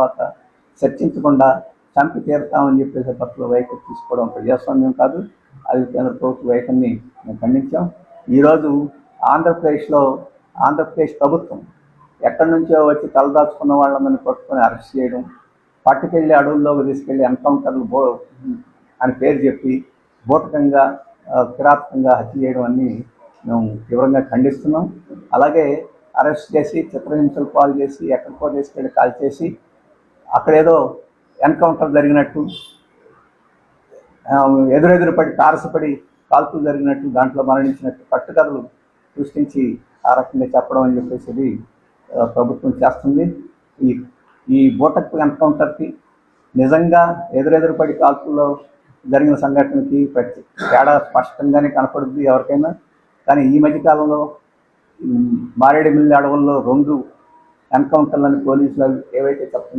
తర్వాత చర్చించకుండా చంపి తీరుతామని చెప్పేసి పట్ల వైఖరి తీసుకోవడం ప్రజాస్వామ్యం కాదు. అది కేంద్ర ప్రభుత్వ వైఖరిని మేము ఖండించాం. ఈరోజు ఆంధ్రప్రదేశ్లో ఆంధ్రప్రదేశ్ ప్రభుత్వం ఎక్కడి నుంచో వచ్చి తలదాచుకున్న వాళ్ళని పట్టుకొని అరెస్ట్ చేయడం పట్టుకెళ్ళి అడవుల్లోకి తీసుకెళ్ళి ఎన్కౌంటర్లు బో అని పేరు చెప్పి బోటకంగా కిరాతకంగా హత్య చేయడం అన్ని మేము తీవ్రంగా ఖండిస్తున్నాం. అలాగే అరెస్ట్ చేసి చిత్రహింసలు పాలు చేసి ఎక్కడికో తీసుకెళ్ళి కాల్ చేసి అక్కడేదో ఎన్కౌంటర్ జరిగినట్టు ఎదురెదురు పడి తారసపడి కాల్పులు జరిగినట్టు దాంట్లో మరణించినట్టు పట్టుకథలు సృష్టించి ఆ రకంగా చెప్పడం అని చెప్పేసి ఇది, ప్రభుత్వం చేస్తుంది. ఈ ఈ బూటక్ ఎన్కౌంటర్కి నిజంగా ఎదురెదురు పడి కాల్పుల్లో జరిగిన సంఘటనకి ప్రతి తేడా స్పష్టంగానే కనపడుద్ది ఎవరికైనా. కానీ ఈ మధ్యకాలంలో మారేడుమిల్లి అడవుల్లో రెండు ఎన్కౌంటర్లను పోలీసులు ఏవైతే చెప్తున్నారో